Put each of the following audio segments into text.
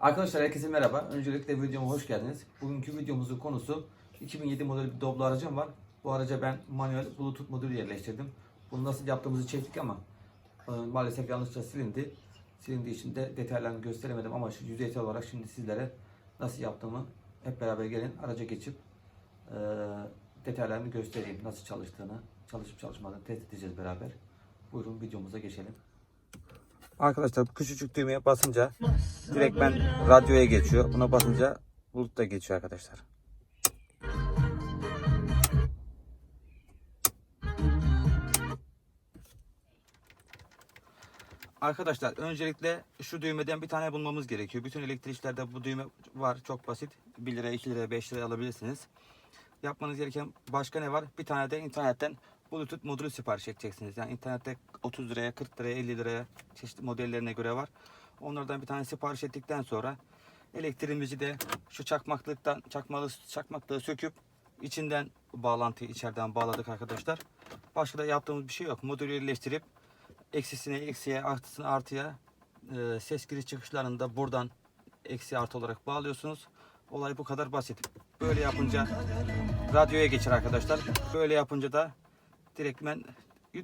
Arkadaşlar herkese merhaba. Öncelikle videoma hoş geldiniz. Bugünkü videomuzun konusu 2007 model bir Doblo aracım var. Bu araca ben manuel Bluetooth modülü yerleştirdim. Bunu nasıl yaptığımızı çektik ama e, maalesef yanlışlıkla silindi. Silindiği için de detaylarını gösteremedim ama şu yüzeysel olarak şimdi sizlere nasıl yaptığımı hep beraber gelin araca geçip e, detaylarını göstereyim. Nasıl çalıştığını, çalışıp çalışmadığını test edeceğiz beraber. Buyurun videomuza geçelim. Arkadaşlar bu küçücük düğmeye basınca direkt ben radyoya geçiyor. Buna basınca bulut da geçiyor arkadaşlar. Arkadaşlar öncelikle şu düğmeden bir tane bulmamız gerekiyor. Bütün elektrikçilerde bu düğme var. Çok basit. 1 liraya, 2 liraya, 5 liraya alabilirsiniz. Yapmanız gereken başka ne var? Bir tane de internetten Bluetooth modülü sipariş edeceksiniz. Yani internette 30 liraya, 40 liraya, 50 liraya çeşitli modellerine göre var. Onlardan bir tane sipariş ettikten sonra elektriğimizi de şu çakmaklıktan çakmalı çakmaklığı söküp içinden bağlantıyı içeriden bağladık arkadaşlar. Başka da yaptığımız bir şey yok. Modülü yerleştirip eksisine eksiye artısını artıya e, ses giriş çıkışlarını da buradan eksi artı olarak bağlıyorsunuz. Olay bu kadar basit. Böyle yapınca radyoya geçer arkadaşlar. Böyle yapınca da direktmen e,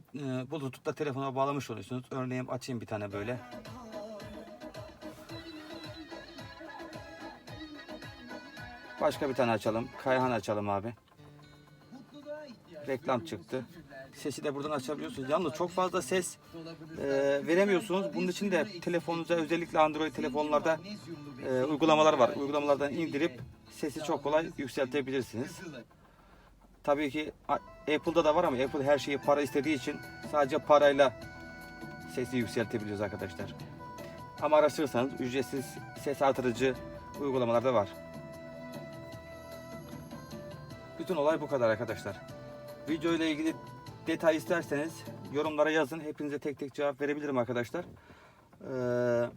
Bluetooth'ta telefona bağlamış oluyorsunuz. Örneğin açayım bir tane böyle. Başka bir tane açalım. Kayhan açalım abi. Reklam çıktı. Sesi de buradan açabiliyorsunuz. Yalnız çok fazla ses e, veremiyorsunuz. Bunun için de telefonunuza özellikle Android telefonlarda e, uygulamalar var. Uygulamalardan indirip sesi çok kolay yükseltebilirsiniz. Tabii ki Apple'da da var ama Apple her şeyi para istediği için sadece parayla sesi yükseltebiliyoruz arkadaşlar. Ama araştırırsanız ücretsiz ses artırıcı uygulamalar da var. Bütün olay bu kadar arkadaşlar. Video ile ilgili detay isterseniz yorumlara yazın. Hepinize tek tek cevap verebilirim arkadaşlar. Ee,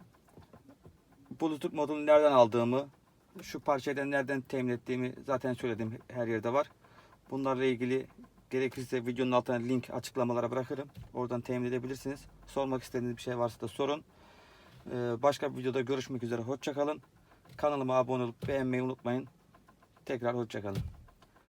Bluetooth modunu nereden aldığımı, şu parçadan nereden temin ettiğimi zaten söyledim. Her yerde var. Bunlarla ilgili gerekirse videonun altına link açıklamalara bırakırım. Oradan temin edebilirsiniz. Sormak istediğiniz bir şey varsa da sorun. Ee, başka bir videoda görüşmek üzere. Hoşçakalın. Kanalıma abone olup beğenmeyi unutmayın. Tekrar hoşçakalın.